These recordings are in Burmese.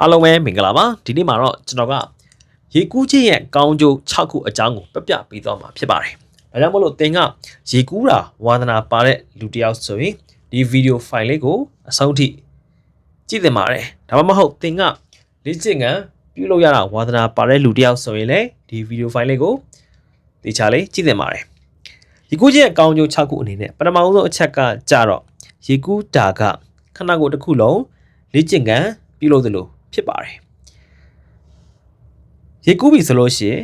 အားလုံးပဲမင်္ဂလာပါဒီနေ့မှာတော့ကျွန်တော်ကရေကူးခြင်းရဲ့ကောင်းကျိုး6ခုအကြောင်းကိုပြပြပေးသွားမှာဖြစ်ပါတယ်။ဒါကြောင့်မလို့သင်ကရေကူးတာဝါသနာပါတဲ့လူတစ်ယောက်ဆိုရင်ဒီဗီဒီယိုဖိုင်လေးကိုအဆုံးထိကြည့်သင့်ပါတယ်။ဒါမှမဟုတ်သင်ကလေ့ကျင့်ခန်းပြုလုပ်ရတာဝါသနာပါတဲ့လူတစ်ယောက်ဆိုရင်လည်းဒီဗီဒီယိုဖိုင်လေးကိုတေချာလေးကြည့်သင့်ပါတယ်။ရေကူးခြင်းရဲ့ကောင်းကျိုး6ခုအနေနဲ့ပထမဆုံးအချက်ကကြတော့ရေကူးတာကခန္ဓာကိုယ်တစ်ခုလုံးလေ့ကျင့်ခန်းပြုလုပ်သလို ဖြစ်ပါတယ်ရေကူးပြီဆိုလို့ရှိရင်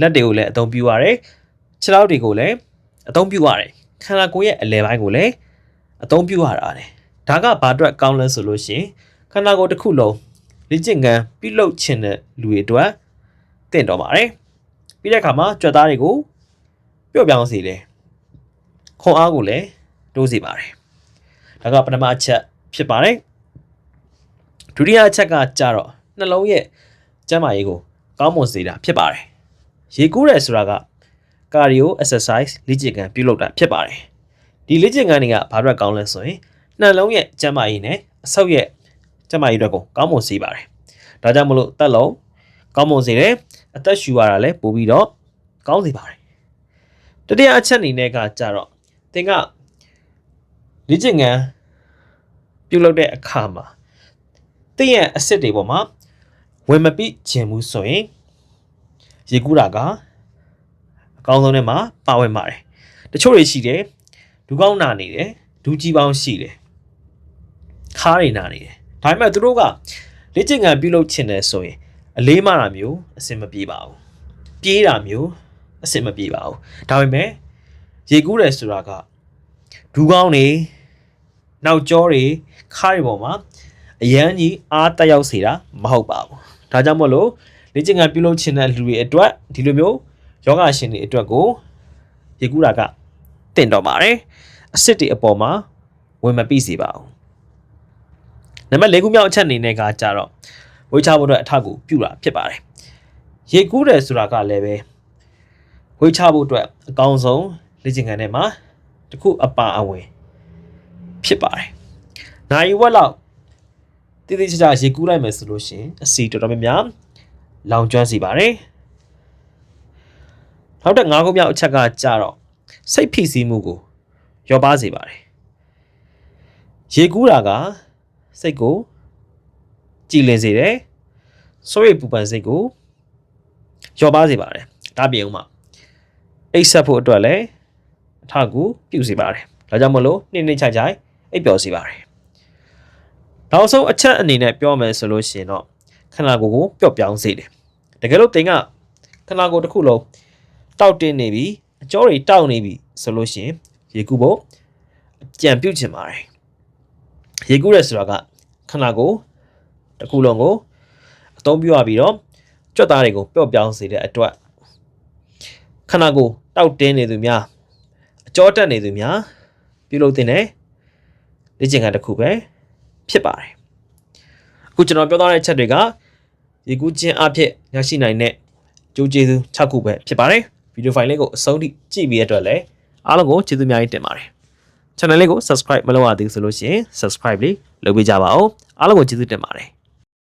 လက်တွေကိုလည်းအသုံးပြုရတယ်ခြေထောက်တွေကိုလည်းအသုံးပြုရတယ်ခန္ဓာကိုယ်ရဲ့အလယ်ပိုင်းကိုလည်းအသုံးပြုရတာတယ်ဒါကဘာအတွက်ကောင်းလဲဆိုလို့ရှိရင်ခန္ဓာကိုယ်တစ်ခုလုံးလေ့ကျင့်ခန်းပြုလုပ်ခြင်းတဲ့လူတွေအတွက်တင့်တော်ပါတယ်ပြီးတဲ့အခါမှာကြွက်သားတွေကိုပျော့ပြောင်းစေတယ်ခွန်အားကိုလည်းတိုးစေပါတယ်ဒါကပထမအချက်ဖြစ်ပါတယ် ဒုတိယအချက်ကကြတော့နှလုံးရဲ့ကျန်းမာရေးကိုကောင်းမွန်စေတာဖြစ်ပါတယ်ရေကူးရဲဆိုတာက cardio exercise လေ့ကျင့်ခန်းပြုလုပ်တာဖြစ်ပါတယ်ဒီလေ့ကျင့်ခန်းတွေကဘာအတွက်ကောင်းလဲဆိုရင်နှလုံးရဲ့ကျန်းမာရေးနဲ့အဆုတ်ရဲ့ကျန်းမာရေးအတွက်ကိုကောင်းမွန်စေပါတယ်ဒါကြောင့်မလို့တက်လုံးကောင်းမွန်စေတယ်အသက်ရှူရတာလည်းပိုပြီးတော့ကောင်းစေပါတယ်တတိယအချက်အနေနဲ့ကကြတော့သင်ကလေ့ကျင့်ခန်းပြုလုပ်တဲ့အခါမှာ တင့်ရဲ့အစ်စ်တွေပေါ်မှာဝင်မပိခြင်းမှုဆိုရင်ရေကူးတာကအကောင်းဆုံးထဲမှာပါဝင်ပါတယ်တချို့တွေရှိတယ်ဒူးကောင်းနာနေတယ်ဒူးကြီးပေါင်းရှိတယ်ခါးတွေနာနေတယ်ဒါပေမဲ့သူတို့ကလေ့ကျင့်ခန်းပြုလုပ်ခြင်းတယ်ဆိုရင်အလေးမတာမျိုးအဆင်မပြေပါဘူးပြေးတာမျိုးအဆင်မပြေပါဘူးဒါပေမဲ့ရေကူးတယ်ဆိုတာကဒူးကောင်းနေနောက်ကျောတွေခါးတွေပေါ်မှာ အရန်ကြီးအားတက်ရောက်စေတာမဟုတ်ပါဘူးဒါကြောင့်မို့လို့လေ့ကျင့်ခန်းပြုလုပ်ခြင်းတဲ့လူတွေအတွက်ဒီလိုမျိုးယောဂရှင်တွေအတွက်ကိုရေကူးတာကတင့်တော်ပါတယ်အစ်စ်တွေအပေါ်မှာဝင်မပိစေပါဘူးနံပါတ်၄ခုမြောက်အချက်အနေနဲ့ကကြတော့ဝေးချဖို့အတွက်အထောက်အကူပြုတာဖြစ်ပါတယ်ရေကူးတယ်ဆိုတာကလည်းပဲဝေးချဖို့အတွက်အကောင်းဆုံးလေ့ကျင့်ခန်းထဲမှာတစ်ခုအပါအဝင်ဖြစ်ပါတယ်နိုင်ဝက်လောက် တည်တည်ချာချာရေကူးလိုက်မယ်ဆိုလို့ရှိရင်အစီတော်တော်များများလောင်ကျွမ်းစီပါတယ်နောက်တဲ့၅ခုမြောက်အချက်ကကြတော့စိတ်ဖိစီးမှုကိုရောပါစေပါတယ်ရေကူးတာကစိတ်ကိုကြည်လင်စေတယ်စိုးရိမ်ပူပန်စိတ်ကိုရောပါစေပါတယ်ဒါပြင်ဦးမှာအိတ်ဆက်ဖို့အတွက်လည်းအထောက်အကူပြုစေပါတယ်ဒါကြောင့်မလို့နှိမ့်နှိမ့်ချိုင်ချိုင်အိပ်ပျော်စေပါတယ် နောက်ဆုံးအချက်အနေနဲ့ပြောမယ်ဆိုလို့ရှိရင်တော့ခန္ဓာကိုယ်ကိုပျော့ပြောင်းစေတယ်တကယ်လို့တင်ကခန္ဓာကိုယ်တစ်ခုလုံးတောက်တင်းနေပြီအကြောတွေတောက်နေပြီဆိုလို့ရှိရင်ရေကူးဖို့ကြံပြုတ်ချင်ပါတယ်ရေကူးရဲဆိုတာကခန္ဓာကိုယ်တစ်ခုလုံးကိုအသုံးပြုရပြီးတော့ကြွက်သားတွေကိုပျော့ပြောင်းစေတဲ့အတွက်ခန္ဓာကိုယ်တောက်တင်းနေသူများအကြောတက်နေသူများပြုလုပ်တဲ့လေ့ကျင့်ခန်းတစ်ခုပဲ ဖြစ်ပါတယ်အခုကျွန်တော်ပြောသွားတဲ့အချက်တွေကရေကူးခြင်းအဖြစ်ရရှိနိုင်တဲ့ကြိုးကျေးဇူး6ခုပဲဖြစ်ပါတယ်ဗီဒီယိုဖိုင်လေးကိုအဆုံးထိကြည့်ပြီးရတဲ့အတွက်လည်းအားလုံးကိုကျေးဇူးအများကြီးတင်ပါတယ် channel လေးကို subscribe မလုပ်ရသေးဘူးဆိုလို့ရှိရင် subscribe လေးလုပ်ပေးကြပါဦးအားလုံးကိုကျေးဇူးတင်ပါတယ်